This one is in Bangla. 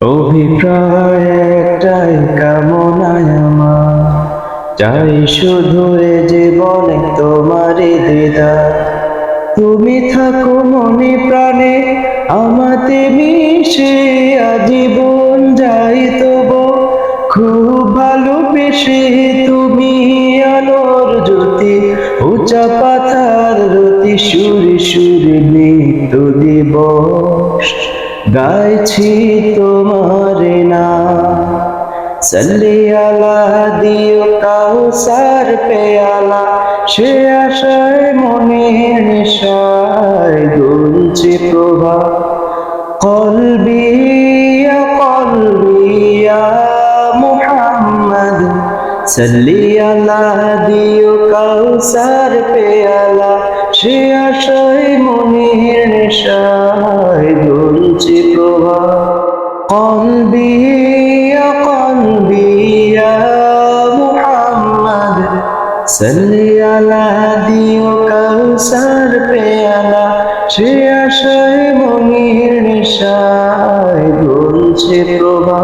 অভিপ্রায় একটাই কামনায় আমার। চাই শুধু এ জীবনে তোমারই দিদা তুমি থাকো মনে প্রাণে, আমাতে মিশে আজীবন যাই তব। খুব ভালোবেসে তুমি আলোর জ্যোতি, উঁচা পাথার রতি সুরে সুরে নিত্য দিবস। গাইছি তোমার না সল্লি আলা দিও কাউসার পেয়ালা। সে আশায় মনে নিশায় গুলছে প্রভা কলবি কলবি ইয়া মুহাম্মদ। সল্লি আলা দিও কাউসার পেয়ালা। সে আশায় মনে أوصفها قلبي يا قلبي يا محمد صلي على ديوك أنصار পেয়ালা সে আশায় মনির নিশায় বলছে প্রভা